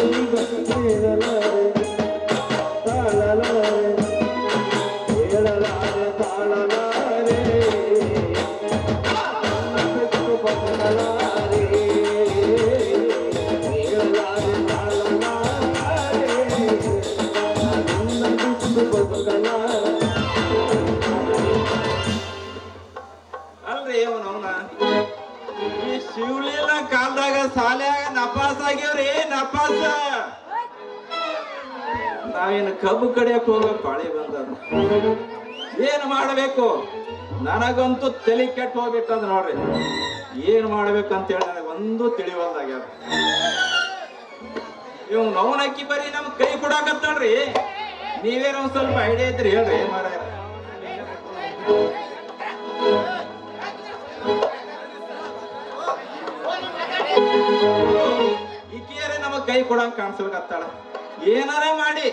believe I can ಕಬ್ಬು ಕಡಿಯಕ್ ಹೋಗೋ ಪಾಳಿ ಬಂದದ ಏನು ಮಾಡಬೇಕು? ನನಗಂತೂ ತಲೆ ಕೆಟ್ಟ ಹೋಗ್ಬಿಟ್ಟದ ನೋಡ್ರಿ. ಏನು ಮಾಡ್ಬೇಕಂತ ಹೇಳಿ ನನಗೆ ಒಂದು ತಿಳಿವಲ್ದಾಗ ಇವ್ ನೌನಕ್ಕಿ ಬರೀ ನಮ್ ಕೈ ಕೊಡಾಕತ್ತಾಳ್ರಿ. ನೀವೇನೋ ಒಂದ್ ಸ್ವಲ್ಪ ಐಡಿಯಾ ಇದ್ರಿ ಹೇಳ್ರಿ ಮಾರ ಈಕೆಯರೇ ನಮಗ್ ಕೈ ಕೊಡಂಗ್ ಕಾಣಿಸ್ಬೇಕತ್ತಾಳ ಏನಾರ ಮಾಡಿ.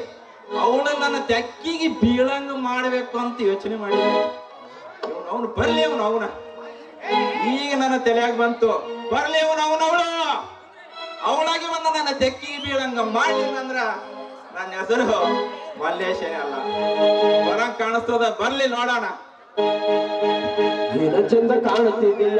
ಅವಳು ನನ್ನ ತೆಕ್ಕಿಗೆ ಬೀಳಂಗ ಮಾಡಬೇಕು ಅಂತ ಯೋಚನೆ ಮಾಡಿ ಅವನು, ಬರ್ಲಿ ಅವನು ಅವನ. ಈಗ ನನ್ನ ತಲೆಯಾಗ ಬಂತು, ಬರ್ಲಿ ಅವನು ಅವನವಳು ಅವಳಾಗಿ ಬಂದ ನನ್ನ ತೆಕ್ಕಿಗೆ ಬೀಳಂಗ ಮಾಡ್ಲಿಲ್ಲ ಅಂದ್ರ ನನ್ನ ಹೆಸರು ಮಲ್ಲೇಶನೇ ಅಲ್ಲ. ಬರಂಗ್ ಕಾಣಿಸ್ತದ, ಬರ್ಲಿ ನೋಡೋಣ. ಚಂದ ಕಾಣುತ್ತಿದೆಯ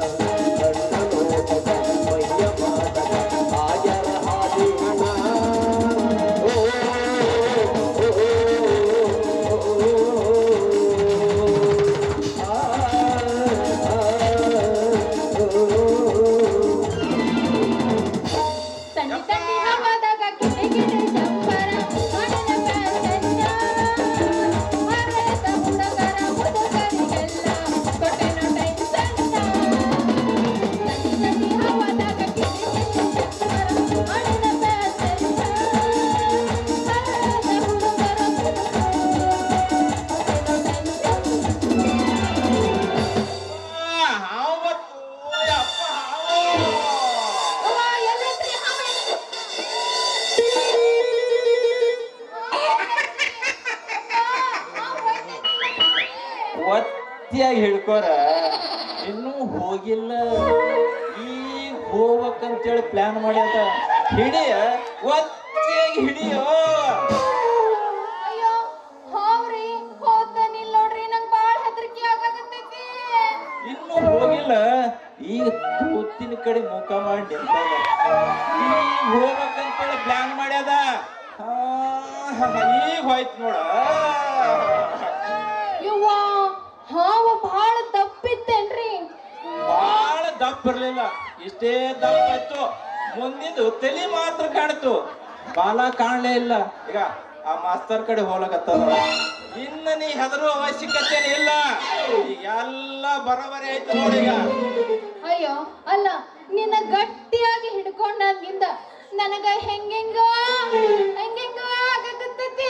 ಹೋಗ್ಬೇಕಂತೇಳಿ ಪ್ಲಾನ್ ಮಾಡ್ಯದ ಈಗ ಹೋಯ್ತು ನೋಡ ಯವ್ವ ಹಾವ ಬಾಳ ದಪ್ಪಿತ್ತೇನ್ರಿ? ಬಾಳ ದಪ್ಪ ಇರ್ಲಿಲ್ಲ. ಇಷ್ಟೇ ದಪ್ಪ ಇತ್ತು. ಮುಂದಿದ್ದು ತಲೆ ಮಾತ್ರ ಕಾಣ್ತು. ಬಾಲ ಕಾಣಲೇ ಇಲ್ಲ. ಈಗ ಆ ಮಾಸ್ತರ್ ಕಡೆ ಹೋಲಕತ್ತದ ಇನ್ನ ನೀ ಹೆದರುವ ಅವಶ್ಯಕತೆ ಇಲ್ಲ. ಈಗ ಎಲ್ಲ ಬರೋಬರಿ ಆಯ್ತು ನೋಡೀಗ ಅಯ್ಯೋ ಅಲ್ಲ ನಿನ್ನ ಗಟ್ಟಿಯಾಗಿ ಹಿಡ್ಕೊಂಡಾಗಿಂದ ನನಗ ಹೆಂಗೆಂಗೋ ಹೆಂಗೆಂಗೋ ಆಗಕತ್ತತಿ?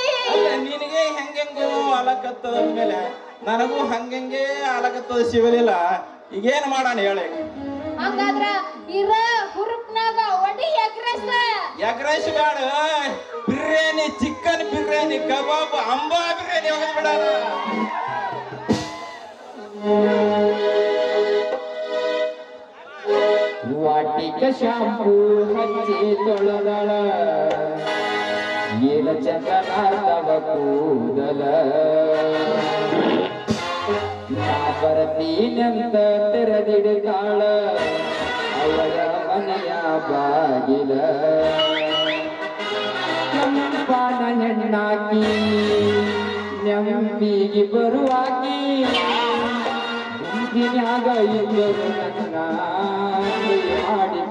ನಿನಗೆ ಹೆಂಗೆಂಗೋ ಆಲಕತ್ತದ ಅಂದ್ಮೇಲೆ ನನಗೂ ಹಂಗೆಂಗೆ ಆಲಕತ್ತದ ಶಿವಲಿಲ್ಲ ಈಗೇನ್ ಮಾಡೋಣ ಹೇಳಿ. ಹಂಗಾದ್ರ ಇರ ಹುರುಪ್ನಾಗ ಒಡಿ ಎಗ್ರೆಸ್. ಎಗ್ರೆಸ್ ಬೇಡ. ಬಿರಿಯಾನಿ ಚಿಕನ್ ಬಿರಿಯಾನಿ ಕಬಾಬ್ ಅಂಬಾ ಬಿರಿಯಾನಿ ಹೋಗಿ ವಾಟಿಕ ಶಾಂಪೂ ಹಚ್ಚಿ ತೊಳೆದಳ ಏಲ ಚಂದನಾದವ ಕೂದಲ. ನಾ ಬರ್ತೀನಂತ ತೆರೆದಿಡ್ತಾಳ ಅವಳ ಮನೆಯ ಬಾಗಿಲ. ಕೆಂಪಾನ ಹೆಣ್ಣಾಕಿ ನೆಂಪಿಗೆ ಬರುವಾಕಿ. ಗುಂಪಿನ್ಯಾಗ ನನ್ನ ಕೈ ಮಾಡಿ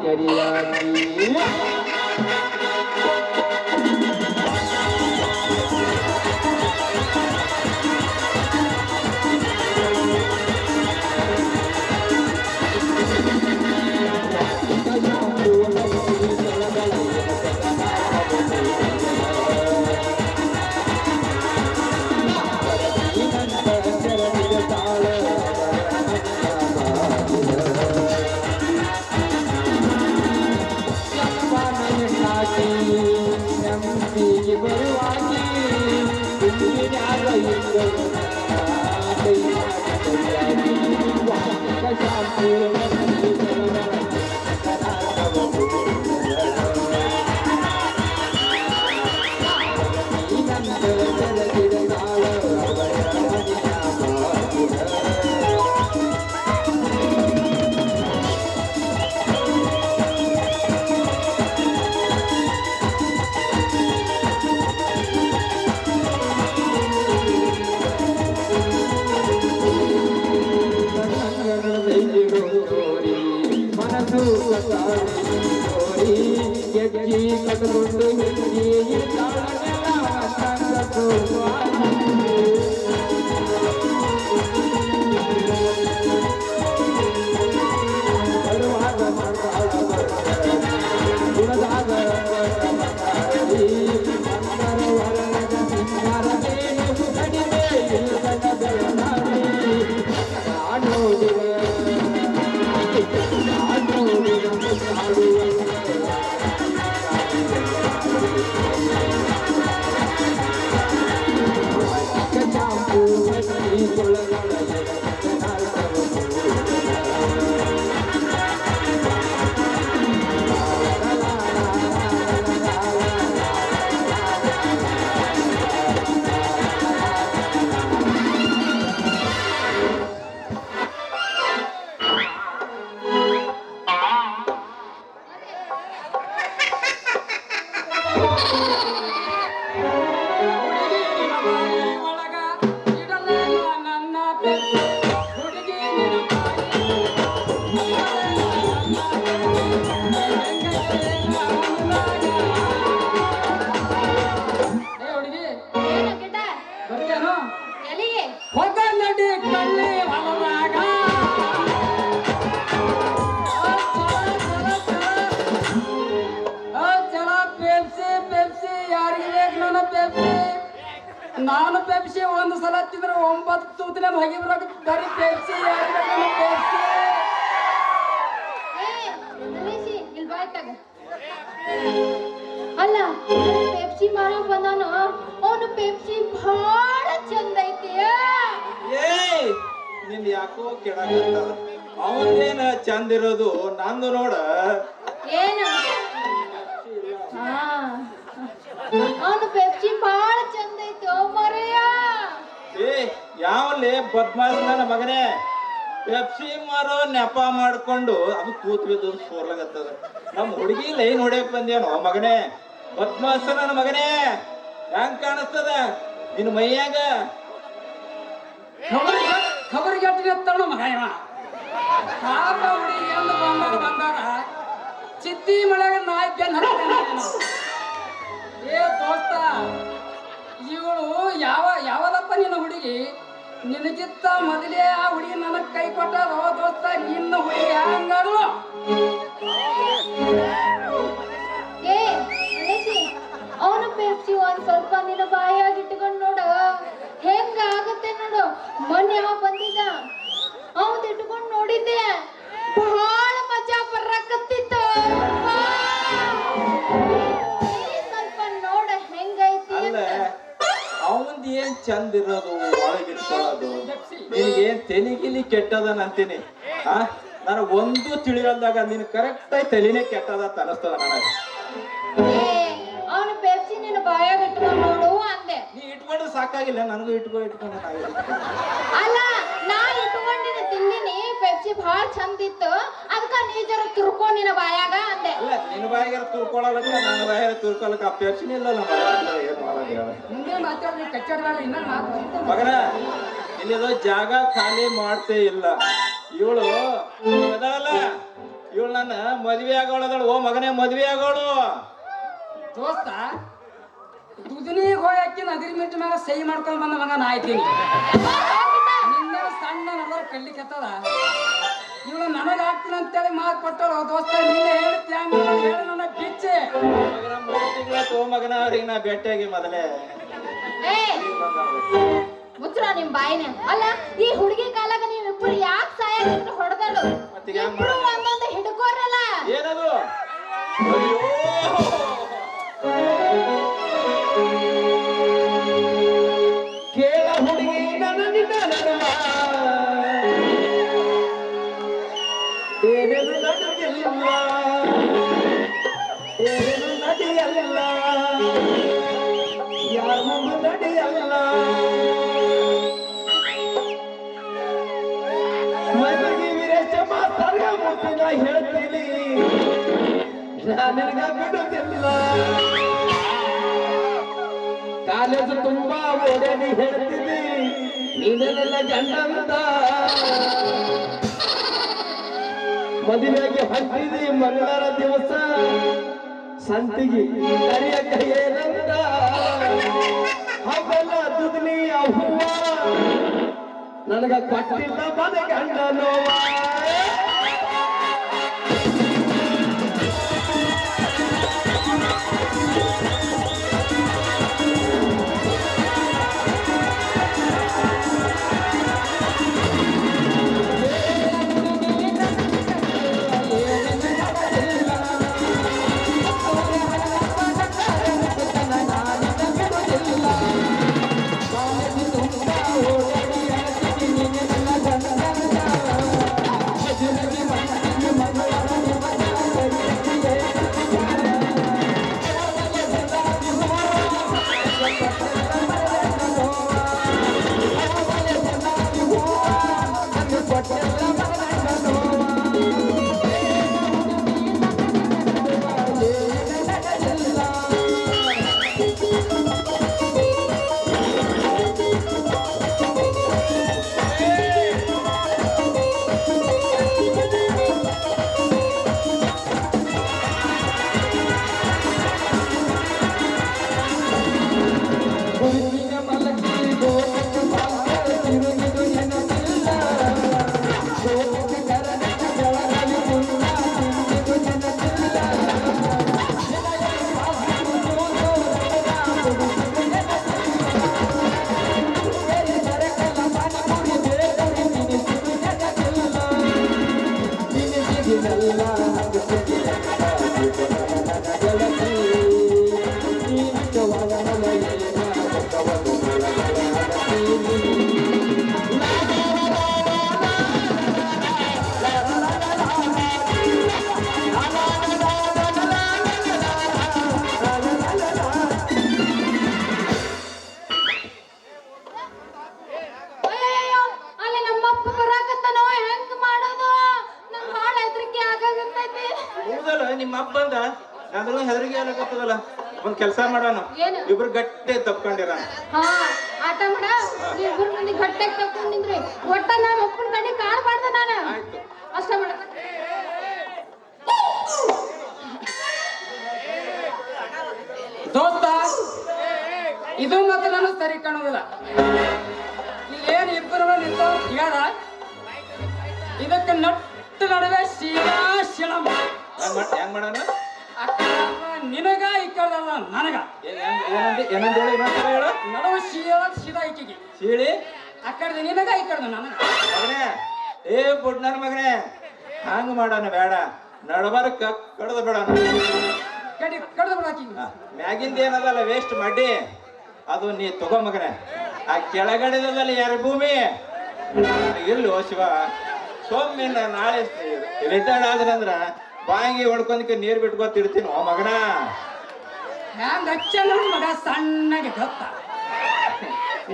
ನಾನು ಪೆಪ್ಸಿ ಒಂದು ಸಲ ತಿಂದ್ರೆ ಒಂಬತ್ತು ತೂತಿನ ಹೊಗೆ ಬರೋಕೆ ಬರೀ ಪೆಪ್ಸಿ ಪೆಪ್ಸಿ ಅಲ್ಲ ಪೆಪ್ಸಿ ಮಾರೋ ಬಂದಾನು? ಅವನು ಪೆಪ್ಸಿ ಬಹಳ ಚಂದ ಐತಿ. ಏಯ್ನಿಂದ ಯಾಕೋ ಕೆಡಕತ್ತದ ಅವನೇನ ಚಂದ ಇರೋದು ನಂದು ನೋಡ. ಏನು? ಹಾ ಅವನು ಪೆಪ್ಸಿ ಬಹಳ ಚಂದ ಐತಿ ಓ ಮರೆಯ ಏ ಯಾವಲ್ಲಿ ಬದ್ಮಾಸ್ ನನ್ನ ಮಗನೇ? ಪೆಪ್ಸಿ ಮಾರೋ ನೆಪ ಮಾಡ್ಕೊಂಡು ಅದು ಕೂತ್ ಬಿದ್ದು ಸೋರ್ಲಾಗತ್ತದ ನಮ್ಮ ಹುಡುಗಿ ಲೈನ್ ಹೊಡೆಯಕ್ ಬಂದೇನೋ ಮಗನೇ? ಬದ್ಮಾಸ ನನ್ನ ಮಗನೇ? ಹ್ಯಾಂಗ್ ಕಾಣಿಸ್ತದ? ನಿನ್ನ ಮೈಯಾಗ? ಖಬರ್ ಖಬರಿಗೆ ಎತ್ತಿನ ಮಗ ಇವ ಹುಡುಗಿ ಎಂದು ಬಂದಾಗ ಬಂದಾಗ ಚಿತ್ತಿ ಮಳೆಗೆ ನಾಯಿ ಏ ದೋಸ್ತ, ಇವಳು ಯಾವ ಯಾವದಪ್ಪ ನಿನ್ನ ಹುಡುಗಿ? ನಿನಗಿತ್ತ ಮೊದಲೇ ಆ ಹುಡಿ ನನಗೆ ಕೈ ಕೊಟ್ಟದ ದೋಸ್ತ ನಿನ್ನ ಹುಡಿ ಹಂಗಲ್ಲ ಅವನು ಪೆಪ್ಸಿ ಒಂದ್ ಸ್ವಲ್ಪ ನಿನ್ನ ಬಾಯಾಗಿ ಇಟ್ಕೊಂಡು ನೋಡು. ಹೆಂಗ ಆಗತ್ತೆ ನೋಡು. ಮೊನ್ನೆ ಅವ ಬಂದಿದ್ದ. ಅವನ್ ಇಟ್ಕೊಂಡು ನೋಡಿದ್ದೆ. ಬಹಳ ಮಜಾ ಬರಕತ್ತಿತ್ತು ಏನ್ ಚಂದ ಇರೋದು ಒಳಗಿಟ್ಕೊಳ್ಳೋದು ನಿನಗೇನ್ ತೆಲಿಗಿಲಿ ಕೆಟ್ಟದ ಅಂತೀನಿ? ಆ? ನನಗೆ ಒಂದು ತಿಳಿಯಲ್ದಾಗ ನೀನು ಕರೆಕ್ಟ್ ಆಗಿ ತಲೆನೇ ಕೆಟ್ಟದ ಅನಸ್ತದ ನನಗೆ. ಅವನು ಪೆಪ್ಸಿ ನಿನ್ನ ಬಾಯಾಗ ನೀ ಇಟ್ಕೊಂಡ್ರೆ ಸಾಕಾಗಿಲ್ಲ ನನಗೂ ಇಟ್ಕೊ ಇಟ್ಕೊಂಡು ಅಲ್ಲ ನಾ ಇಟ್ಕೊಂಡಿನ ತಿಂದಿನಿ ಪೆಪ್ಸಿ ಬಹಳ ಚಂದ ಇತ್ತು ಅದಕ್ಕ ನೀ ಜರ ತುರ್ಕೊ ನಿನ್ನ ಬಾಯಾಗ ಅಂದೆ. ಅಲ್ಲ ನಿನ್ನ ಬಾಯಿಗೆ ತುರ್ಕೊಳ್ಳಲಕ್ಕ ನನ್ನ ಬಾಯಿಗೆ ತುರ್ಕೊಳಕ ಆ ಇಲ್ಲ ನಮ್ಮ ಏನ್ ಮಾಡೋದು ಹೇಳು ಮುಂದೆ ಮಾತಾಡಿ ಕಚ್ಚಾಡ್ಬೇಡ ಇನ್ನ ಮಾತು ಮಗನ ಇಲ್ಲಿರೋ ಜಾಗ ಖಾಲಿ ಮಾಡ್ತೇ ಇಲ್ಲ. ಇವಳು ಅದಲ್ಲ ಇವಳು ನನ್ನ ಮದ್ವೆ ಆಗೋಳದಳು. ಓ ಮಗನೇ ಮದ್ವೆ ಆಗೋಳು. ದೋಸ್ತ ದುದಿನಿಗೆ ಹೋಗಿ ಹಾಕಿ ನದಿರಿ ಮಿಂಟ್ ಮ್ಯಾಗ ಸಹಿ ಮಾಡ್ಕೊಂಡು ಬಂದ ಮಗ ನಾ ಆಯ್ತೀನಿ ನಿನ್ನ ಸಣ್ಣ ನಲ್ಲರ ಹತ್ತದ ಇವಳು ನನಗೆ ಹಾಕ್ತೀನಿ ಅಂತೇಳಿ ಮಾತು ಕೊಟ್ಟಳು. ದೋಸ್ತ ನೀನು ಹೇಳ್ತಿ ಹೇಳಿ ನನ್ನ ಬಿಚ್ಚೆ ಮಗನ ಮೂರು ತಿಂಗಳ ತೋ ಮಗನ ಅವ್ರಿಗೆ ನಾ ಭೇಟಿಯಾಗಿ ಮೊದಲೇ ಏ ಮುಚ್ರ ನಿಮ್ ಬಾಯಿನ. ಅಲ್ಲ ಈ ಹುಡುಗಿ ಕಾಲಾಗ ನೀವಿಬ್ಬರು ಯಾಕೆ ಸಹಾಯ ಹೊಡೆದಳು? ಇಬ್ರು ಒಂದೊಂದು ಹಿಡ್ಕೋರಲ್ಲ. ಏನದು? ಅಯ್ಯೋ. ನಡೆಯಲಿಲ್ಲ ಯಾರ ನಮ್ಮ ನಡೆಯಲ್ಲ. ಮನೆಗೆ ವೀರೇಶ ಮಾತಾಡ್ಗ ಮುಟ್ಟಿನ ಹೇಳ್ತೀನಿ. ನಾನಿರ್ಗ ಬಿಡುತ್ತಿಲ್ಲ ಕಾಲೇಜು ತುಂಬಾ ಓಡೇನಿ ಹೇಳ್ತೀನಿ. ನೀನೆಲ್ಲ ಗಂಡಂತ. ಮದುವೆಗೆ ಹತ್ತಿದಿ ಮಂಗಳವಾರ ದಿವಸ. ಸಂತಿಗೆ ಕರಿಯ ಏನಂತ ಹಗಲ ದುದ್ನಿ ಹೂವ. ನನಗ ಕೊಟ್ಟಿಲ್ಲ ಮನೆ ಗಂಡ ನೋವ mulher. ಮಂದಿ ಗಟ್ಟಿಗೆ ತಕೊಂಡಿದ್ರಿ ಒಟ್ಟ ನಮ್ಮ ಅಪ್ಪನ ಕಡೆ ಕಾಣಬಾರ್ದ ನಾನು. ಆಯ್ತು. ಅಷ್ಟ ಮಾಡ ದೋಸ್ತ ಇದು ಮತ್ತೆ ನಾನು ಸರಿ ಕಾಣುವುದಿಲ್ಲ. ಇಲ್ಲೇನು ಇಬ್ಬರು ನಿಂತ ಹೇಳ? ಇದಕ್ಕೆ ನಟ್ಟು ನಡುವೆ ಶಿರಾ ಶಿಳಂ ಹೆಂಗ್ ಮಾಡ್- ಹೆಂಗ್ ಮಾಡೋಣ? ಅಕ್ಕ ನಿನಗ ಇಕ್ಕದಲ್ಲ ನನಗ. ಏನಂದಿ ಏನಂದ ಹೇಳು ಇನ್ನೊಂದ್ಸಲ ಹೇಳು. ನಡುವೆ ಶಿರಾ ಶಿರಾ ಇಕ್ಕಿಗೆ. ಸೀಳಿ ಅಕ್ಕಡ್ದ ನಿನಗ ಇಕ್ಕಡ್ದ ನನಗ ಮಗನೇ ಏ ಬುಡ್ನರ್ ಮಗನೇ ಹಂಗ ಮಾಡೋಣ ಬೇಡ. ನಡಬರ್ಕ ಕಡ್ದು ಬಿಡೋಣ. ಕಡಿ ಕಡ್ದು ಬಿಡಾಕಿ ಆ, ಮ್ಯಾಗಿಂದ ಏನದಲ್ಲ ವೇಸ್ಟ್ ಮಾಡಿ ಅದು ನೀ ತಗೋ ಮಗನೇ. ಆ ಕೆಳಗಡೆದಲ್ಲ ಎರಡು ಭೂಮಿ? ಇರ್ಲಿ ಶಿವ. ಸೊಮ್ಮೆ ನಾಳೆ ರಿಟೈರ್ಡ್ ಆದ್ರಂದ್ರ ಬಾಯಿಗೆ ಹೊಡ್ಕೊಂಡ್ಕೆ ನೀರ್ ಬಿಟ್ಕೊತಿರ್ತೀನಿ ಓ ಮಗನ. ಹ್ಯಾಂಗ ಹಚ್ಚ ನನ್ ಮಗ ಸಣ್ಣಗೆ ಗೊತ್ತ.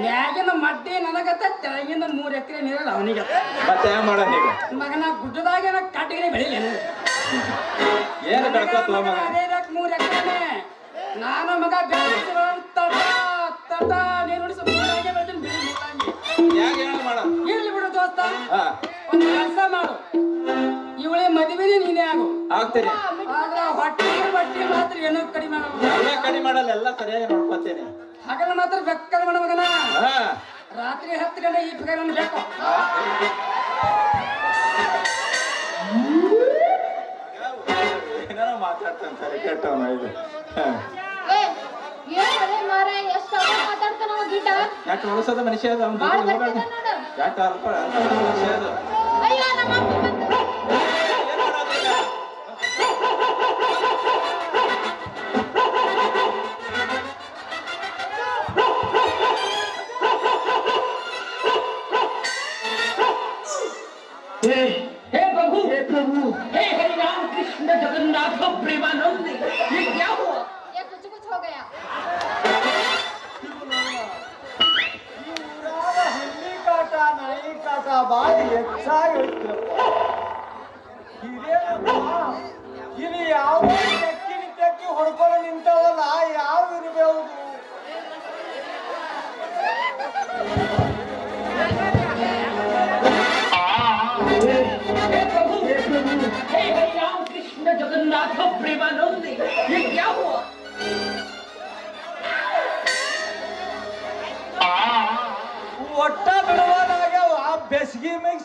ಮ್ಯಾಗಿನ ಮಡ್ಡಿ ನನಗತ್ತ ತೆಳಗಿನ ಮೂರ್ ಎಕರೆ ನೀರಲ್ಲ ಅವನಿಗೆ. ಮತ್ತೆ ಮಾಡೋಣ ಈಗ ಮಗನ ಗುಡ್ಡದಾಗೇನ ಕಟ್ಟಿಗೆ ಬೆಳಿಲೇನು. ಏನು ಬೆಳ್ಕೊತ ಮಗ ಅರೇರಕ್ ಮೂರ್ ಎಕರೆನೆ? ನಾನು ಮಗ ತಟ ಮೂರಾಗೆ ಬೆಳೆದಿನ ಬಿಳಿ ಮುಟ್ಟಂಗಿ ಯಾಕೆ ಹೇಳ ಮಾಡ? ಇರ್ಲಿ ಬಿಡು ದೋಸ್ತ. ಒಂದು ಕೆಲಸ ಮಾಡು. ಇವಳಿ ಮದುವೆನೇ ನೀನೇ ಆಗು. ಆಗ್ತೀನಿ. ಆದ್ರ ಹೊಟ್ಟೆ ಬಟ್ಟೆ ಮಾತ್ರ ಏನೋ ಕಡಿಮೆ ಆಗಲ್ಲ ಕಡಿಮೆ ಮಾಡಲ್ಲ ಎಲ್ಲ ಸರಿಯಾಗಿ ನೋಡ್ಕೊತೀನಿ ಹಗಲ ಮಾತ್ರ ಬೆಕ್ಕದ ಮಣ ಮಗನ. ಹಾ. ರಾತ್ರಿ ಹತ್ತು ಗಂಟೆ ಈ ಫಿಗರ್ ಬೇಕು. ಮಾತಾಡ್ತಾನೆ ಕೆಟ್ಟವನ ಇದು. ಉಳಿಸೋದ ಮನುಷ್ಯ ಅದ? ಅವನು ಅಲ್ಪ ಮನುಷ್ಯ ಅದು?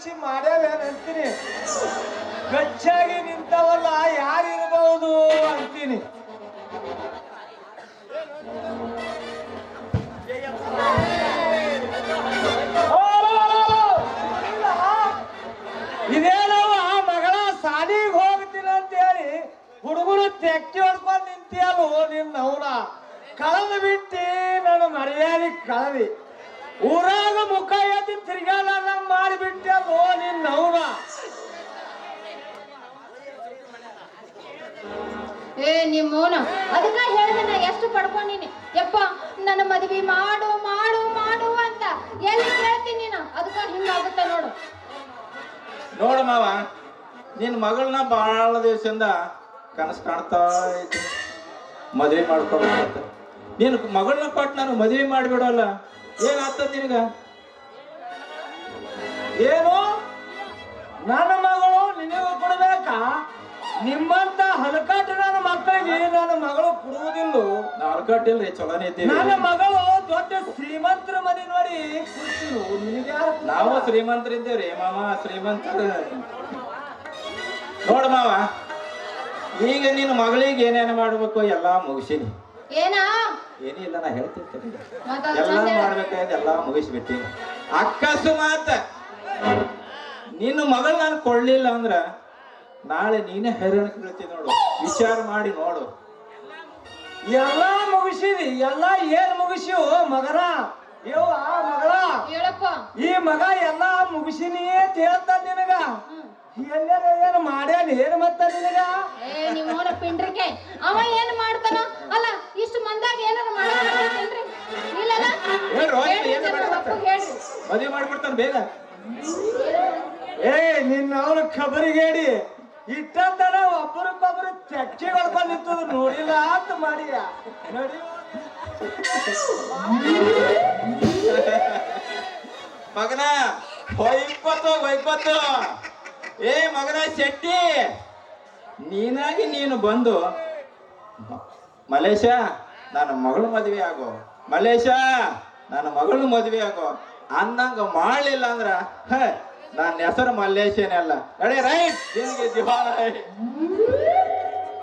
ಮುಗಿಸಿ ಮಾಡ್ಯಾವೇನಂತೀನಿ ಗಚ್ಚಾಗಿ ನಿಂತವಲ್ಲ ಯಾರಿರ್ಬಹುದು ನಿನ್ನ ಮಗಳನ್ನ ಭಾಳ ದಿವಸದಿಂದ ಕನಸು ಕಾಣ್ತಾ ಇದ್ದೀನಿ ಮದುವೆ ಮಾಡ್ಕೊಬೇಕಂತ ನೀನು ಮಗಳನ್ನ ಕೊಟ್ಟು ನಾನು ಮದುವೆ ಮಾಡಿಬಿಡೋಲ್ಲ. ಏನಾಗ್ತದ ನಿನಗ? ಏನು? ನನ್ನ ಮಗಳು ನಿನಗೂ ಕೊಡ್ಬೇಕಾ? ನಿಮ್ಮಂತ ಹಲಕಾಟ ನನ್ನ ಮಕ್ಕಳಿಗೆ ನನ್ನ ಮಗಳು ಕೊಡುವುದಿಲ್ಲ. ನಾಲ್ಕಟ್ಟಿಲ್ರಿ ಚಲೋನೇ ಇದ್ದೀವಿ. ನನ್ನ ಮಗಳು ದೊಡ್ಡ ಶ್ರೀಮಂತರ ಮನೆ ನೋಡಿ ನಾವು ಶ್ರೀಮಂತರಿದ್ದೇವ್ರಿ ಮಾಮ ಶ್ರೀಮಂತರು. ನೋಡ ಮಾವ ಈಗ ನಿನ್ನ ಮಗಳಿಗೆ ಏನೇನು ಮಾಡ್ಬೇಕು ಎಲ್ಲಾ ಮುಗಿಸಿನಿ. ಏನಾ? ಏನಿಲ್ಲ ನಾ ಹೇಳ್ತಿರ್ತೀನಿ ಎಲ್ಲ. ಮಾಡ್ಬೇಕಾದ್ರೆ ಎಲ್ಲ ಮುಗಿಸ್ಬಿಟ್ಟಿನಿ ಅಕಸ್ಮಾತ್ ನಿನ್ನ ಮಗಳು ನಾನು ಕೊಡ್ಲಿಲ್ಲ ಅಂದ್ರ ನಾಳೆ ನೀನೇ ಹೈರಾಣ ಬೀಳ್ತೀನಿ ನೋಡು. ವಿಚಾರ ಮಾಡಿ ನೋಡು. ಎಲ್ಲ ಮುಗಿಸಿದಿ ಎಲ್ಲ ಏನ್ ಮುಗಿಸಿವು ಮಗನ? ಆ ಮಗಳ? ಈ ಮಗ ಎಲ್ಲ ಮುಗಿಸಿನಿ ಅಂತ ಹೇಳ್ತಾನ ನಿನಗ? ಎಲ್ಲಾರ ಏನ್ ಮಾಡ್ಯಾನ? ಏನ್ ಮತ್ತ ನಿನಗ? ಏ ನಿಮ್ಮೋನ ಪಿಂಡ್ರಿಕೆ. ಅವ ಏನ್ ಮಾಡ್ತಾನ? ಅಲ್ಲ ಇಷ್ಟು ಮಂದಾಗ ಏನಾರ ಮಾಡೇನ್ರಿ ಇಲ್ಲಲ್ಲ? ಮದುವೆ ಮಾಡ್ಬಿಡ್ತಾನ ಬೇಗ. ಏ ನಿನ್ನ ಅವನ ಖಬರಿಗೇಡಿ. ಇಟ್ಟಂತನ ಒಬ್ಬರಿಗೊಬ್ರು ಚಚ್ಚಿ ಹೊಡ್ಕೊಂಡು ನಿಂತದ ನೋಡಿಲ್ಲ ಅಂತ ಮಾಡಿಯ. ನೋಡಿ. ಮಗನ ಹೊಯ್ಕೊತ್ತು ಹೊಯ್ಕೊತ್ತು ಏ ಮಗನ ಶೆಟ್ಟಿ, ನೀನಾಗಿ ನೀನು ಬಂದು ಮಲೇಶ ನನ್ನ ಮಗಳು ಮದುವೆ ಆಗೋ. ಮಲೇಶ ನನ್ನ ಮಗಳು ಮದುವೆ ಆಗೋ. ಅಂದಂಗ ಮಾಡ್ಲಿಲ್ಲ ಅಂದ್ರ, ಹ, ನನ್ನ ಹೆಸರು ಮಲ್ಲೇಶನೇ ಅಲ್ಲ. ರೈಟ್ ನಿನ್ಗೆ ದಿವಾನ